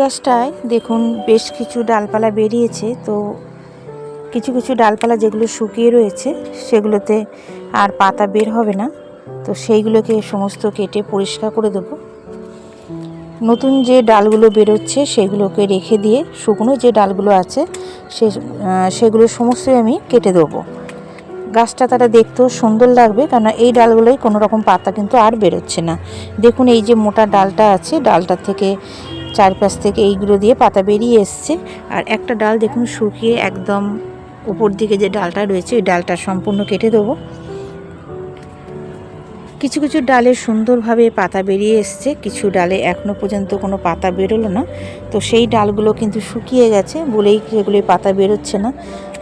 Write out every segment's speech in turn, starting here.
গাছটায় দেখুন বেশ কিছু ডালপালা বেরিয়েছে, তো কিছু কিছু ডালপালা যেগুলো শুকিয়ে রয়েছে সেগুলোতে আর পাতা বের হবে না, তো সেইগুলোকে সমস্ত কেটে পরিষ্কার করে দেবো। নতুন যে ডালগুলো বেরোচ্ছে সেগুলোকে রেখে দিয়ে শুকনো যে ডালগুলো আছে সে সেগুলো সমস্তই আমি কেটে দেবো। গাছটা তারা দেখতেও সুন্দর লাগবে, কেননা এই ডালগুলোই কোনো রকম পাতা কিন্তু আর বেরোচ্ছে না। দেখুন এই যে মোটা ডালটা আছে ডালটার থেকে চারপাশ থেকে এইগুলো দিয়ে পাতা বেরিয়ে এসছে। আর একটা ডাল দেখুন শুকিয়ে একদম উপর দিকে যে ডালটা রয়েছে, ওই ডালটা সম্পূর্ণ কেটে দেবো। কিছু কিছু ডালে সুন্দরভাবে পাতা বেরিয়ে এসছে, কিছু ডালে এখনও পর্যন্ত কোনো পাতা বেরোলো না। তো সেই ডালগুলো কিন্তু শুকিয়ে গেছে, বলেই সেগুলোই পাতা বেরোচ্ছে না।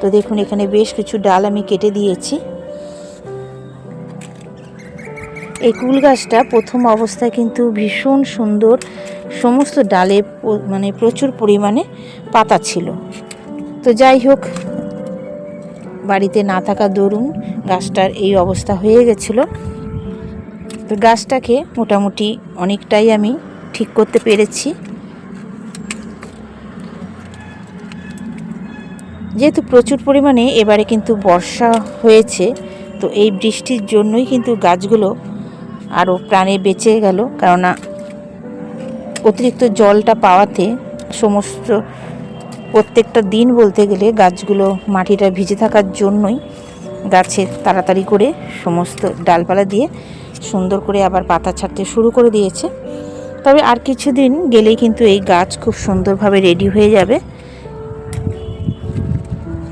তো দেখুন এখানে বেশ কিছু ডাল আমি কেটে দিয়েছি। এই কুল গাছটা প্রথম অবস্থায় কিন্তু ভীষণ সুন্দর সমস্ত ডালে মানে প্রচুর পরিমাণে পাতা ছিল। তো যাই হোক, বাড়িতে না থাকা দরুন গাছটার এই অবস্থা হয়ে গেছিল। তো গাছটাকে মোটামুটি অনেকটাই আমি ঠিক করতে পেরেছি। যেহেতু প্রচুর পরিমাণে এবারে কিন্তু বর্ষা হয়েছে, তো এই বৃষ্টির জন্যই কিন্তু গাছগুলো আরও প্রাণে বেঁচে গেল। কেননা অতিরিক্ত জলটা পাওয়াতে সমস্ত প্রত্যেকটা দিন বলতে গেলে গাছগুলো মাটিটা ভিজে থাকার জন্যই গাছে তাড়াতাড়ি করে সমস্ত ডালপালা দিয়ে সুন্দর করে আবার পাতা ছাড়তে শুরু করে দিয়েছে। তবে আর কিছুদিন গেলেই কিন্তু এই গাছ খুব সুন্দরভাবে রেডি হয়ে যাবে।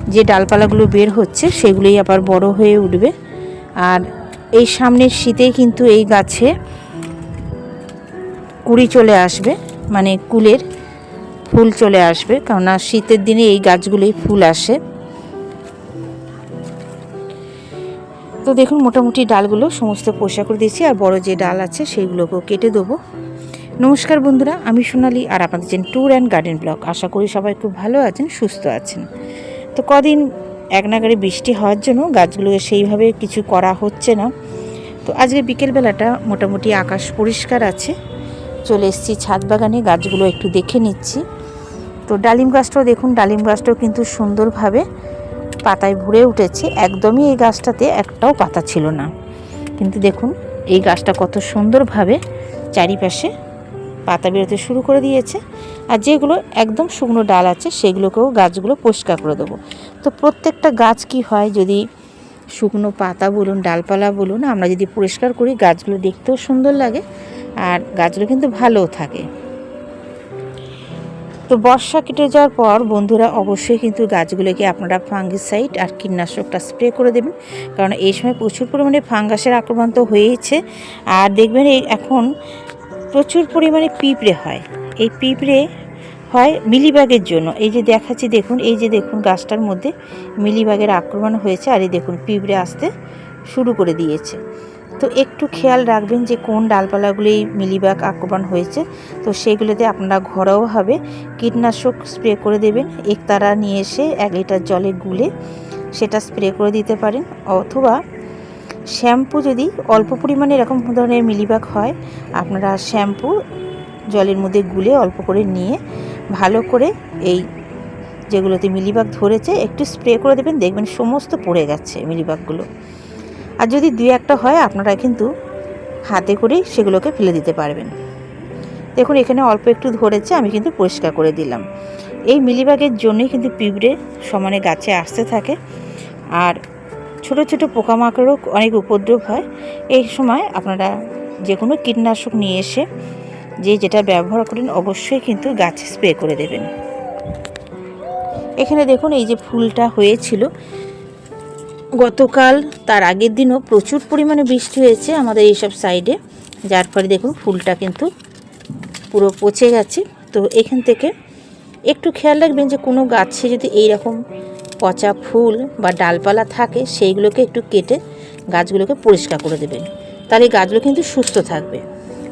যে ডালপালাগুলো বের হচ্ছে সেগুলোই আবার বড় হয়ে উঠবে। আর এই সামনের শীতেই কিন্তু এই গাছে কুড়ি চলে আসবে মানে কুলের ফুল চলে আসবে, কেননা শীতের দিনে এই গাছগুলোই ফুল আসে। তো দেখুন, মোটামুটি ডালগুলো সমস্ত পোষা করে দিয়েছি, আর বড় যে ডাল আছে সেইগুলোকেও কেটে দেবো। নমস্কার বন্ধুরা, আমি সোনালি, আর আপনাদের যে ট্যুর অ্যান্ড গার্ডেন ব্লগ। আশা করি সবাই খুব ভালো আছেন, সুস্থ আছেন। তো কদিন এক নাগারে বৃষ্টি হওয়ার জন্য গাছগুলোকে সেইভাবে কিছু করা হচ্ছে না। তো আজকে বিকেলবেলাটা মোটামুটি আকাশ পরিষ্কার আছে চলে এসেছি ছাদ বাগানে, গাছগুলো একটু দেখে নিচ্ছি। তো ডালিম গাছটাও দেখুন, ডালিম গাছটাও কিন্তু সুন্দরভাবে পাতায় ভরে উঠেছে। একদমই এই গাছটাতে একটাও পাতা ছিল না। কিন্তু দেখুন, এই গাছটা কত সুন্দরভাবে চারিপাশে পাতা বেরোতে শুরু করে দিয়েছে। আর যেগুলো একদম শুকনো ডাল আছে, সেগুলোকেও গাছগুলো পরিষ্কার করে দেবো। তো প্রত্যেকটা গাছ কি হয়, যদি শুকনো পাতা বলুন, ডালপালা বলুন, আমরা যদি পরিষ্কার করি, গাছগুলো দেখতেও সুন্দর লাগে। আর গাছগুলো কিন্তু ভালোও থাকে। তো বর্ষা কেটে যাওয়ার পর বন্ধুরা অবশ্যই কিন্তু গাছগুলোকে আপনারা ফাঙ্গিসাইড আর কীটনাশকটা স্প্রে করে দেবেন। কারণ এই সময় প্রচুর পরিমাণে ফাঙ্গাসের আক্রমণ তো হয়েইছে। আর দেখবেন এখন প্রচুর পরিমাণে পিঁপড়ে হয়। এই পিঁপড়ে হয় মিলিবাগের জন্য। এই যে দেখাচ্ছি, দেখুন, এই যে দেখুন গাছটার মধ্যে মিলিবাগের আক্রমণ হয়েছে। আর এই দেখুন, পিঁপড়ে আসতে শুরু করে দিয়েছে। তো একটু খেয়াল রাখবেন যে কোন ডালপালাগুলি মিলিবাগ আক্রমণ হয়েছে। তো সেগুলোতে আপনারা ঘরোয়াভাবে কীটনাশক স্প্রে করে দেবেন। একতারা নিয়ে এসে এক লিটার জলে গুলে সেটা স্প্রে করে দিতে পারেন। অথবা শ্যাম্পু যদি অল্প পরিমাণে এরকম ধরনের মিলিবাগ হয়, আপনারা শ্যাম্পু জলের মধ্যে গুলে অল্প করে নিয়ে ভালো করে এই যেগুলোতে মিলিবাগ ধরেছে একটু স্প্রে করে দেবেন। দেখবেন সমস্ত পড়ে গেছে মিলিবাগগুলো। আর যদি দুই একটা হয়, আপনারা কিন্তু হাতে করেই সেগুলোকে ফেলে দিতে পারবেন। দেখুন, এখানে অল্প একটু ধরেছে, আমি কিন্তু পরিষ্কার করে দিলাম। এই মিলিবাগের জন্যই কিন্তু পিঁপড়ে সমানে গাছে আসতে থাকে। আর ছোট ছোট পোকামাকড়ও অনেক উপদ্রব হয়। এই সময় আপনারা যে কোনো কীটনাশক নিয়ে এসে, যে যেটা ব্যবহার করেন, অবশ্যই কিন্তু গাছে স্প্রে করে দেবেন। এখানে দেখুন, এই যে ফুলটা হয়েছিল গতকাল তার আগের দিনও প্রচুর পরিমাণে বৃষ্টি হয়েছে আমাদের এইসব সাইডে। যার ফলে দেখুন ফুলটা কিন্তু পুরো পচে গেছে। তো এখান থেকে একটু খেয়াল রাখবেন যে কোনো গাছে যদি এই রকম পচা ফুল বা ডালপালা থাকে, সেইগুলোকে একটু কেটে গাছগুলোকে পরিষ্কার করে দেবেন। তাহলে গাছগুলো কিন্তু সুস্থ থাকবে।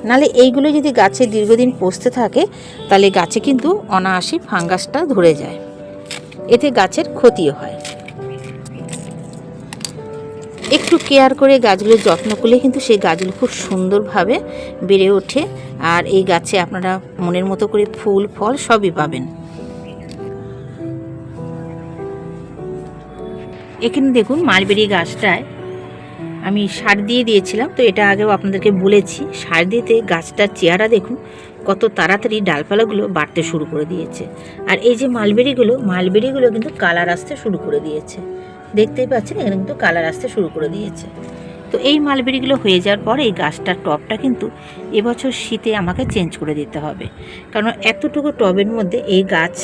নালে এইগুলো যদি গাছে দীর্ঘদিন পচতে থাকে, তাহলে গাছে কিন্তু অনায়াসই ফাঙ্গাসটা ধরে যায়। এতে গাছের ক্ষতিও হয়। একটু কেয়ার করে গাছগুলোর যত্ন করলে কিন্তু সেই গাছগুলো খুব সুন্দরভাবে বেড়ে ওঠে। আর এই গাছে আপনারা মনের মতো করে ফুল, ফল সবই পাবেন। এখানে দেখুন মালবেরি গাছটায় আমি সার দিয়ে দিয়েছিলাম, তো এটা আগেও আপনাদেরকে বলেছি, সার দিতে গাছটার চেহারা দেখুন, কত তাড়াতাড়ি ডালপালাগুলো বাড়তে শুরু করে দিয়েছে। আর এই যে মালবেরিগুলো মালবেরিগুলো কিন্তু কালার আসতে শুরু করে দিয়েছে। দেখতেই পাচ্ছেন, এখানে কিন্তু কালার আসতে শুরু করে দিয়েছে। তো এই মালবেরিগুলো হয়ে যাওয়ার পর এই গাছটার টবটা কিন্তু এবছর শীতে আমাকে চেঞ্জ করে দিতে হবে। কারণ এতটুকু টবের মধ্যে এই গাছ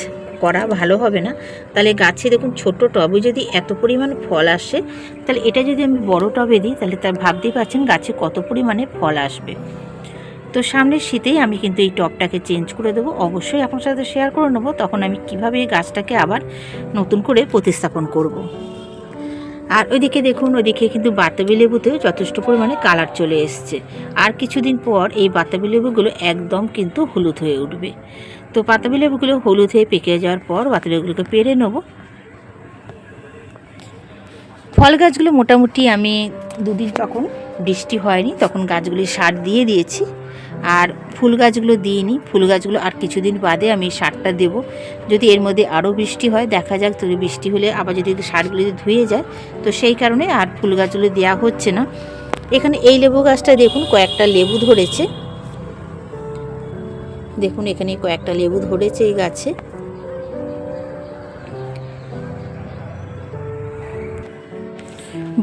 করা ভালো হবে না। তাহলে গাছে দেখুন ছোট টবে যদি এত পরিমাণ ফল আসে, তাহলে এটা যদি আমি বড় টবে দিই, তাহলে তার ভাবতেই পারছেন গাছে কত পরিমাণে ফল আসবে। তো সামনের শীতেই আমি কিন্তু এই টবটাকে চেঞ্জ করে দেবো। অবশ্যই আপনার সাথে শেয়ার করে নেব। তখন আমি কীভাবে এই গাছটাকে আবার নতুন করে প্রতিস্থাপন করব। আর ওইদিকে দেখুন, ওইদিকে কিন্তু বাতাবি লেবুতেও যথেষ্ট পরিমাণে কালার চলে এসছে। আর কিছুদিন পর এই বাতাবি লেবুগুলো একদম কিন্তু হলুদ হয়ে উঠবে। তো বাতাবি লেবুগুলো হলুদ হয়ে পেকে যাওয়ার পর বাতাবি লেবুগুলোকে পেরে নেব। ফল গাছগুলো মোটামুটি আমি দুদিন তখন বৃষ্টি হয়নি, তখন গাছগুলি সার দিয়ে দিয়েছি। আর ফুল গাছগুলো দিইনি। ফুল গাছগুলো আর কিছুদিন বাদে আমি সারটা দেব। যদি এর মধ্যে আরও বৃষ্টি হয়, দেখা যাক তো বৃষ্টি হলে আবার যদি সারগুলো যদি ধুয়ে যায়, তো সেই কারণে আর ফুল গাছগুলো দেওয়া হচ্ছে না। এখানে এই লেবু গাছটা দেখুন, কয়েকটা লেবু ধরেছে। দেখুন, এখানে কয়েকটা লেবু ধরেছে এই গাছে।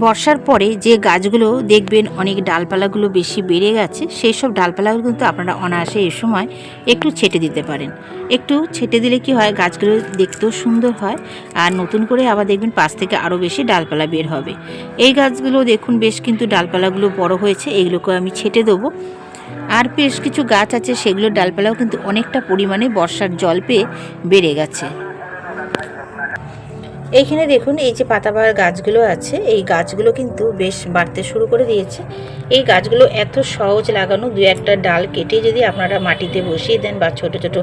বর্ষার পরে যে গাছগুলো দেখবেন অনেক ডালপালাগুলো বেশি বেড়ে গেছে, সেই সব ডালপালাগুলো কিন্তু আপনারা অনায়াসে এ সময় একটু ছেটে দিতে পারেন। একটু ছেটে দিলে কি হয়, গাছগুলো দেখতেও সুন্দর হয়, আর নতুন করে আবার দেখবেন পাশ থেকে আরও বেশি ডালপালা বের হবে। এই গাছগুলো দেখুন, বেশ কিন্তু ডালপালাগুলো বড় হয়েছে, এগুলোকে আমি ছেটে দেবো। আর বেশ কিছু গাছ আছে, সেগুলোর ডালপালাও কিন্তু অনেকটা পরিমাণে বর্ষার জল পেয়ে বেড়ে গেছে। এইখানে দেখুন, এই যে পাতাবাহার গাছগুলো আছে, এই গাছগুলো কিন্তু বেশ বাড়তে শুরু করে দিয়েছে। এই গাছগুলো এত সহজ লাগানো দু একটা ডাল কেটে যদি আপনারা মাটিতে বসিয়ে দেন বা ছোট ছোট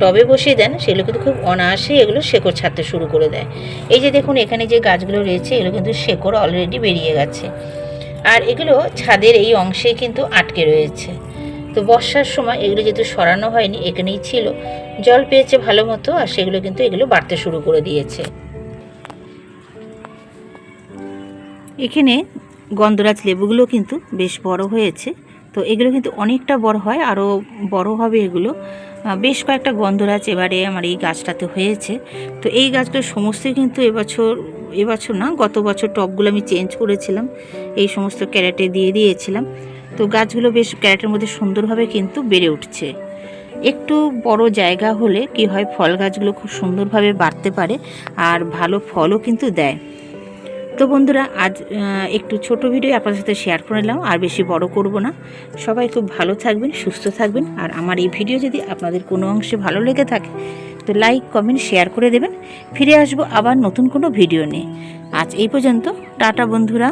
টবে বসিয়ে দেন, সেগুলো কিন্তু খুব অনায়াসে এগুলো শেকড় ছাড়তে শুরু করে দেয়। এই যে দেখুন, এখানে যে গাছগুলো রয়েছে, এগুলো কিন্তু শেকড় অলরেডি বেরিয়ে গেছে। আর এগুলো ছাদের এই অংশে কিন্তু আটকে রয়েছে। তো বর্ষার সময় এগুলো যেহেতু সরানো হয়নি, এখানেই ছিল। জল পেয়েছে ভালো মতো, আর সেগুলো কিন্তু এগুলো বাড়তে শুরু করে দিয়েছে। এখানে গন্ধরাজ লেবুগুলো কিন্তু বেশ বড় হয়েছে। তো এগুলো কিন্তু অনেকটা বড় হয়, আরও বড় হবে এগুলো। বেশ কয়েকটা গন্ধরাজ এবারে আমার এই গাছটাতে হয়েছে। তো এই গাছগুলো সমস্তই কিন্তু এবছর এবছর না, গত বছর টবগুলো আমি চেঞ্জ করেছিলাম। এই সমস্ত ক্যারেটে দিয়ে দিয়েছিলাম। তো গাছগুলো বেশ ক্যারেটের মধ্যে সুন্দরভাবে কিন্তু বেড়ে উঠছে। একটু বড় জায়গা হলে কি হয়, ফল গাছগুলো খুব সুন্দরভাবে বাড়তে পারে আর ভালো ফলও কিন্তু দেয়। তো বন্ধুরা, আজ একটু ছোট ভিডিও আপনাদের সাথে শেয়ার করে নিলাম, আর বেশি বড় করব না। সবাই খুব ভালো থাকবেন, সুস্থ থাকবেন, আর আমার এই ভিডিও যদি আপনাদের কোনো অংশে ভালো লেগে থাকে, তো লাইক কমেন্ট শেয়ার করে দেবেন। ফিরে আসব আবার নতুন কোনো ভিডিও নিয়ে। আজ এই পর্যন্ত, টাটা বন্ধুরা।